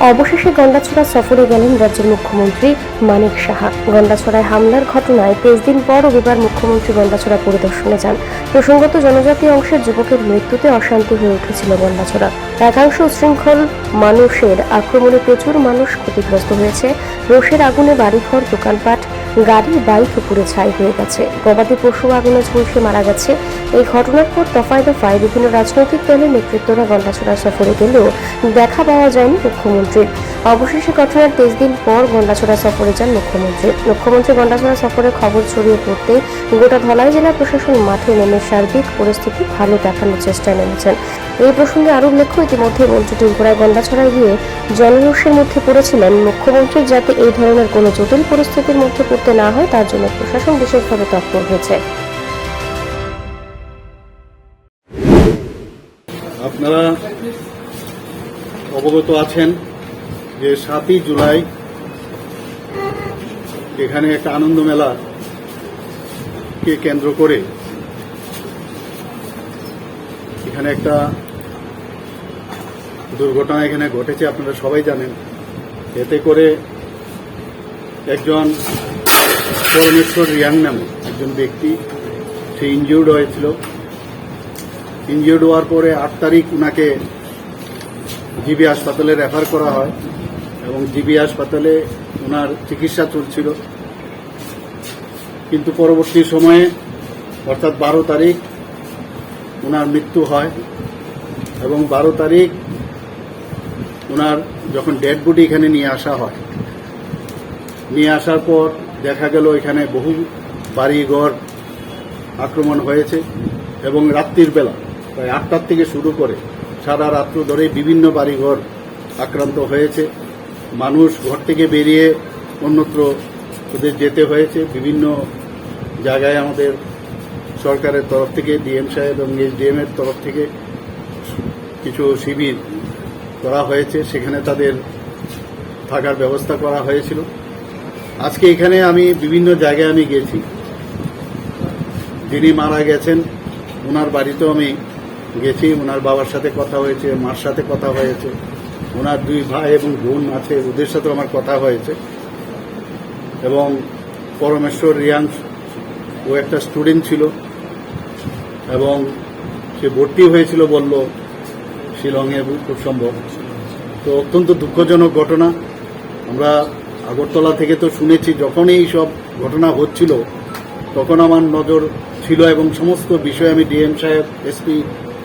অবশেষে গন্ডাছড়া সফরে গেলেন রাজ্যের মুখ্যমন্ত্রী মানিক সাহা। গন্ডাছড়ায় হামলার ঘটনায় তেইশ দিন পর রবিবার মুখ্যমন্ত্রী গন্ডাছড়া পরিদর্শনে যান। প্রসঙ্গত, জনজাতি অংশের যুবকের মৃত্যুতে অশান্তি হয়ে উঠেছিল গন্ডাছড়া। একাংশ উশৃঙ্খল মানুষের আক্রমণে প্রচুর মানুষ ক্ষতিগ্রস্ত হয়েছে। রোষের আগুনে বাড়িঘর, দোকানপাট গাড়ি, বাইক পুড়ে ছাই হয়ে গেছে। গবাদি পশু আগুনে ঝলসে মারা গেছে। এই ঘটনার পর দফায় দফায় বিভিন্ন রাজনৈতিক দলের নেতৃত্বরা গন্ডাছড়া সফরে গেলেও দেখা পাওয়া যায়নি মুখ্যমন্ত্রীর অবশেষে ঘটনার তেইশ দিন পর গন্ডাছড়া সফরে যান মুখ্যমন্ত্রী। মুখ্যমন্ত্রী গন্ডাছড়া সফরে খবর ছড়িয়ে পড়তে গোটা ধলাই জেলা প্রশাসন মাঠে নেমে সার্বিক পরিস্থিতি ভালো দেখানোর চেষ্টায় নেমেছেন। এই প্রসঙ্গে আরও উল্লেখ্য, ইতিমধ্যে মন্ত্রী টিঙ্কুরায় গন্ডাছড়ায় গিয়ে জনরোষের মধ্যে পড়েছিলেন মুখ্যমন্ত্রী, যাতে এই ধরনের কোনো জটিল পরিস্থিতির মধ্যে পড়তে না হয় তার জন্য প্রশাসন বিশেষভাবে তৎপর হয়েছে। আপনারা অবগত আছেন যে সাতই জুলাই এখানে একটা আনন্দ মেলা কে কেন্দ্র করে। এখানে একটা দুর্ঘটনা এখানে ঘটেছে, আপনারা সবাই জানেন। এতে করে একজন পরমেশ্বর রিয়াং নামে একজন ব্যক্তি, সে ইনজিউর্ড হয়েছিল। ইনজিওর্ড হওয়ার পরে আট তারিখ ওনাকে জিবি হাসপাতালে রেফার করা হয় এবং জিবি হাসপাতালে ওনার চিকিৎসা চলছিল। কিন্তু পরবর্তী সময়ে, অর্থাৎ বারো তারিখ ওনার মৃত্যু হয় এবং বারো তারিখ ওনার যখন ডেড বডি এখানে নিয়ে আসা হয়। নিয়ে আসার পর দেখা গেল এখানে বহু বাড়িঘর আক্রমণ হয়েছে এবং রাত্রির বেলা, প্রায় আটটার থেকে শুরু করে সারা রাত্র ধরে বিভিন্ন বাড়িঘর আক্রান্ত হয়েছে। মানুষ ঘর থেকে বেরিয়ে অন্যত্র ওদের যেতে হয়েছে। বিভিন্ন জায়গায় আমাদের সরকারের তরফ থেকে, ডিএম সাহেব এবং এসডিএম এর তরফ থেকে কিছু শিবির করা হয়েছে। সেখানে তাদের থাকার ব্যবস্থা করা হয়েছিল। আজকে এখানে আমি বিভিন্ন জায়গায় আমি গেছি। যিনি মারা গেছেন ওনার বাড়িতেও আমি গেছি। ওনার বাবার সাথে কথা হয়েছে, মার সাথে কথা হয়েছে। ওনার দুই ভাই এবং বোন আছে, ওদের সাথেও আমার কথা হয়েছে। এবং পরমেশ্বর রিয়াংশ, ও একটা স্টুডেন্ট ছিল। এবং সে ভর্তি হয়েছিল বলল, শিলংয়ে খুব সম্ভব। তো অত্যন্ত দুঃখজনক ঘটনা। আমরা আগরতলা থেকে তো শুনেছি যখন এই সব ঘটনা হচ্ছিল, তখন আমার নজর ছিল এবং সমস্ত বিষয়ে আমি ডিএম সাহেব, এসপি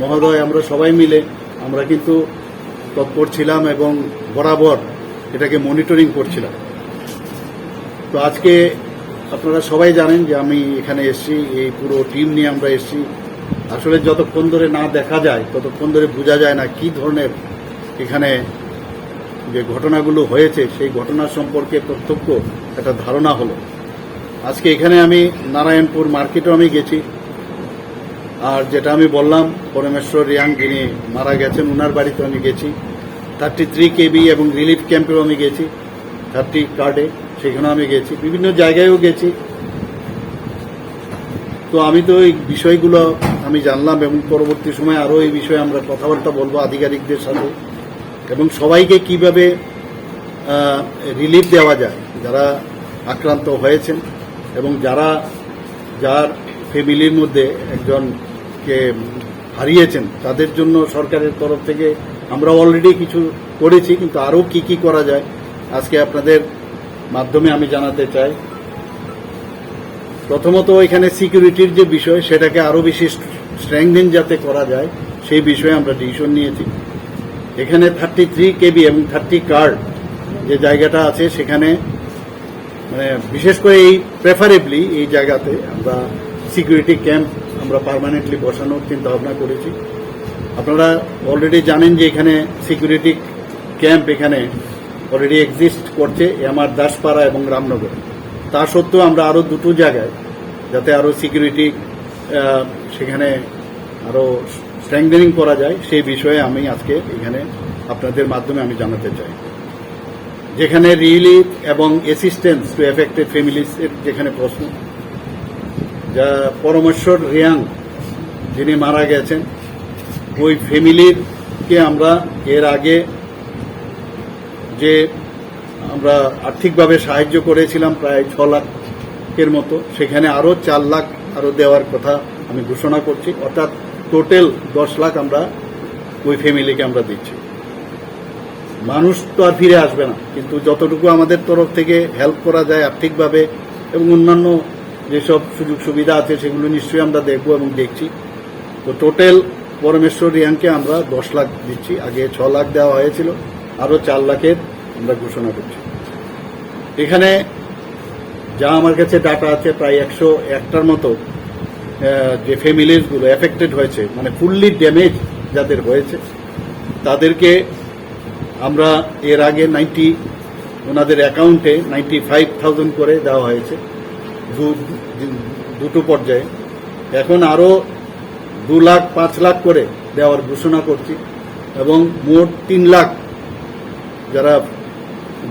মহোদয়, আমরা সবাই মিলে আমরা কিন্তু তৎপর ছিলাম এবং বরাবর এটাকে মনিটরিং করছিলাম। তো আজকে আপনারা সবাই জানেন যে আমি এখানে এসেছি, এই পুরো টিম নিয়ে আমরা এসছি। আসলে যতক্ষণ ধরে না দেখা যায়, ততক্ষণ ধরে বোঝা যায় না কি ধরনের এখানে যে ঘটনাগুলো হয়েছে, সেই ঘটনা সম্পর্কে প্রত্যক্ষ একটা ধারণা হলো। আজকে এখানে আমি নারায়ণপুর মার্কেটও আমি গেছি। আর যেটা আমি বললাম, পরমেশ্বর রিয়াং যিনি মারা গেছেন ওনার বাড়িতে আমি গেছি। থার্টি থ্রি কেবি এবং রিলিফ ক্যাম্পেও আমি গেছি থার্টি কার্ডে, সেখানেও আমি গেছি, বিভিন্ন জায়গায়ও গেছি। তো আমি তো এই বিষয়গুলো আমি জানলাম এবং পরবর্তী সময় আরও এই বিষয়ে আমরা কথাবার্তা বলব আধিকারিকদের সাথে। এবং সবাইকে কীভাবে রিলিফ দেওয়া যায়, যারা আক্রান্ত হয়েছেন এবং যারা, যার ফ্যামিলির মধ্যে একজনকে হারিয়েছেন, তাদের জন্য সরকারের তরফ থেকে আমরা অলরেডি কিছু করেছি, কিন্তু আরও কি কি করা যায়, আজকে আপনাদের মাধ্যমে আমি জানাতে চাই। প্রথমত এখানে সিকিউরিটির যে বিষয়, সেটাকে আরও বেশি স্ট্রেংথেন যাতে করা যায়, সেই বিষয়ে আমরা ডিসিশন নিয়েছি। এখানে থার্টি থ্রি কেবি এবং থার্টি কার্ড যে জায়গাটা আছে সেখানে মানে বিশেষ করে এই প্রেফারেবলি এই জায়গাতে আমরা সিকিউরিটি ক্যাম্প আমরা পার্মানেন্টলি বসানোর চিন্তা ভাবনা করেছি। আপনারা অলরেডি জানেন যে এখানে সিকিউরিটি ক্যাম্প এখানে অলরেডি এক্সিস্ট করছে আমার দাসপাড়া এবং রামনগর। তা সত্ত্বেও আমরা আরও দুটো জায়গায় যাতে আরও সিকিউরিটি সেখানে আরও স্ট্রেংথেনিং করা যায়, সেই বিষয়ে আমি আজকে এখানে আপনাদের মাধ্যমে আমি জানাতে চাই। যেখানে রিলিফ এবং অ্যাসিস্ট্যান্স টু এফেক্টেড ফ্যামিলিসের যেখানে প্রশ্ন, যা পরমেশ্বর রিয়াং যিনি মারা গেছেন, ওই ফ্যামিলিরকে আমরা এর আগে যে আমরা আর্থিকভাবে সাহায্য করেছিলাম প্রায় ছ লাখের মতো, সেখানে আরও চার লাখ আরও দেওয়ার কথা আমি ঘোষণা করছি। অর্থাৎ টোটাল দশ লাখ আমরা ওই ফ্যামিলিকে আমরা দিচ্ছি। মানুষ তো আর ফিরে আসবে না, কিন্তু যতটুকু আমাদের তরফ থেকে হেল্প করা যায় আর্থিকভাবে এবং অন্যান্য যেসব সুযোগ সুবিধা আছে সেগুলো নিশ্চয়ই আমরা দেখব এবং দেখছি। তো টোটাল পরমেশ্বর রিয়াংকে আমরা দশ লাখ দিচ্ছি, আগে ছ লাখ দেওয়া হয়েছিল, আরও চার লাখের আমরা ঘোষণা করছি। এখানে যা আমার কাছে ডাটা আছে প্রায় একশো একটার মতো যে ফ্যামিলিজগুলো এফেক্টেড হয়েছে মানে ফুললি ড্যামেজ যাদের হয়েছে, তাদেরকে আমরা এর আগে নাইনটি ওনাদের অ্যাকাউন্টে নাইনটি ফাইভ থাউজেন্ড করে দেওয়া হয়েছে দুটো পর্যায়ে। এখন আরও দু লাখ, পাঁচ লাখ করে দেওয়ার ঘোষণা করছি, এবং মোট তিন লাখ যারা,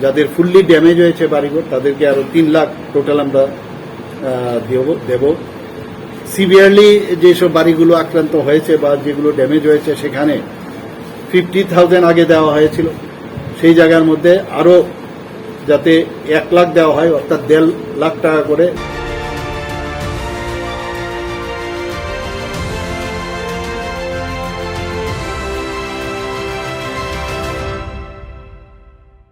যাদের ফুললি ড্যামেজ হয়েছে বাড়িঘর, তাদেরকে আরও তিন লাখ টোটাল আমরা দেব দেব। সিভিয়ারলি যেসব বাড়িগুলো আক্রান্ত হয়েছে বা যেগুলো ড্যামেজ হয়েছে, সেখানে ফিফটি থাউজেন্ড আগে দেওয়া হয়েছিল। সেই জায়গার মধ্যে আরও যাতে এক লাখ দেওয়া হয়, অর্থাৎ দেড় লাখ টাকা করে